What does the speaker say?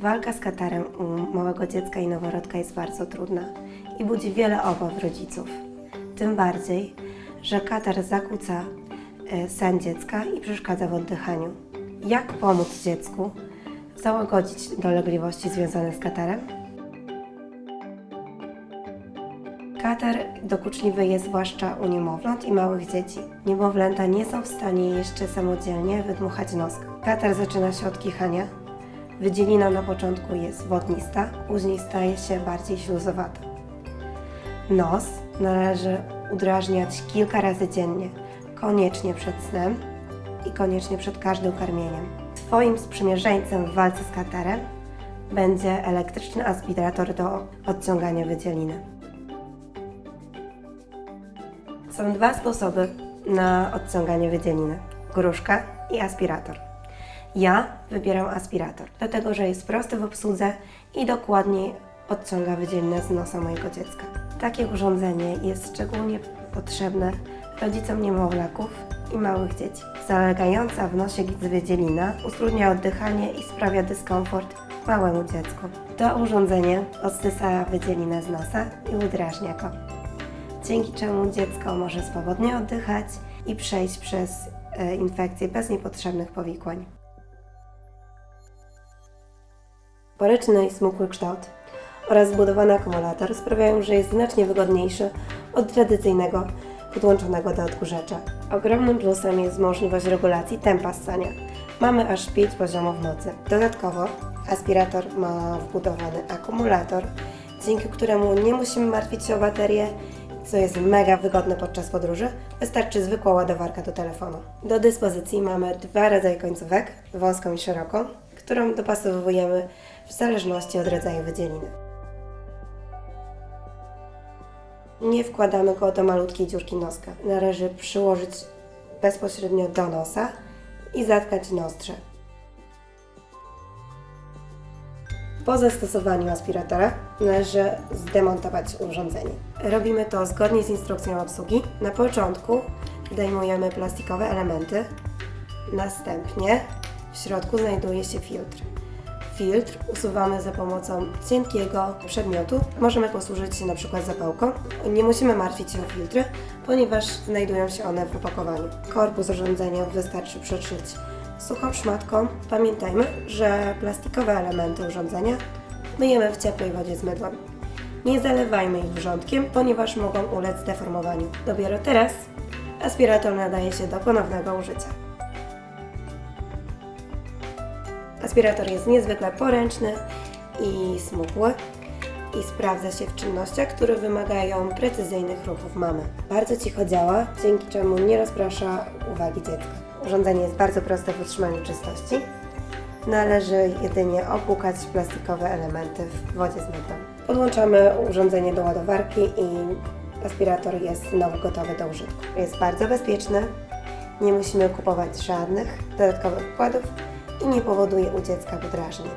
Walka z katarem u małego dziecka i noworodka jest bardzo trudna i budzi wiele obaw rodziców. Tym bardziej, że katar zakłóca e, sen dziecka i przeszkadza w oddychaniu. Jak pomóc dziecku załagodzić dolegliwości związane z katarem? Katar dokuczliwy jest zwłaszcza u niemowląt i małych dzieci. Niemowlęta nie są w stanie jeszcze samodzielnie wydmuchać noska. Katar zaczyna się od kichania. Wydzielina na początku jest wodnista, później staje się bardziej śluzowata. Nos należy udrażniać kilka razy dziennie, koniecznie przed snem i koniecznie przed każdym karmieniem. Twoim sprzymierzeńcem w walce z katarem będzie elektryczny aspirator do odciągania wydzieliny. Są dwa sposoby na odciąganie wydzieliny: gruszka i aspirator. Ja wybieram aspirator, dlatego że jest prosty w obsłudze i dokładniej odciąga wydzielinę z nosa mojego dziecka. Takie urządzenie jest szczególnie potrzebne rodzicom niemowlaków i małych dzieci. Zalegająca w nosie wydzielina utrudnia oddychanie i sprawia dyskomfort małemu dziecku. To urządzenie odsysa wydzielinę z nosa i udrażnia go dzięki czemu dziecko może swobodnie oddychać i przejść przez e, infekcję bez niepotrzebnych powikłań. Poryczny i smukły kształt oraz zbudowany akumulator sprawiają, że jest znacznie wygodniejszy od tradycyjnego podłączonego do odkurzacza. Ogromnym plusem jest możliwość regulacji tempa ssania. Mamy aż 5 poziomów mocy. Dodatkowo aspirator ma wbudowany akumulator, dzięki któremu nie musimy martwić się o baterię co jest mega wygodne podczas podróży, wystarczy zwykła ładowarka do telefonu. Do dyspozycji mamy dwa rodzaje końcówek, wąską i szeroką, którą dopasowujemy w zależności od rodzaju wydzieliny. Nie wkładamy go do malutkiej dziurki noska. Należy przyłożyć bezpośrednio do nosa i zatkać nostrze. Po zastosowaniu aspiratora należy zdemontować urządzenie. Robimy to zgodnie z instrukcją obsługi. Na początku zdejmujemy plastikowe elementy, następnie w środku znajduje się filtr. Filtr usuwamy za pomocą cienkiego przedmiotu. Możemy posłużyć się na przykład zapałką. Nie musimy martwić się o filtry, ponieważ znajdują się one w opakowaniu. Korpus urządzenia wystarczy przetrzeć suchą szmatką. Pamiętajmy, że plastikowe elementy urządzenia myjemy w ciepłej wodzie z mydłem. Nie zalewajmy ich wrzątkiem, ponieważ mogą ulec deformowaniu. Dopiero teraz aspirator nadaje się do ponownego użycia. Aspirator jest niezwykle poręczny i smukły i sprawdza się w czynnościach, które wymagają precyzyjnych ruchów mamy. Bardzo cicho działa, dzięki czemu nie rozprasza uwagi dziecka. Urządzenie jest bardzo proste w utrzymaniu czystości. Należy jedynie opłukać plastikowe elementy w wodzie z mydłem. Podłączamy urządzenie do ładowarki i aspirator jest znowu gotowy do użytku. Jest bardzo bezpieczny, nie musimy kupować żadnych dodatkowych wkładów i nie powoduje u dziecka podrażnień.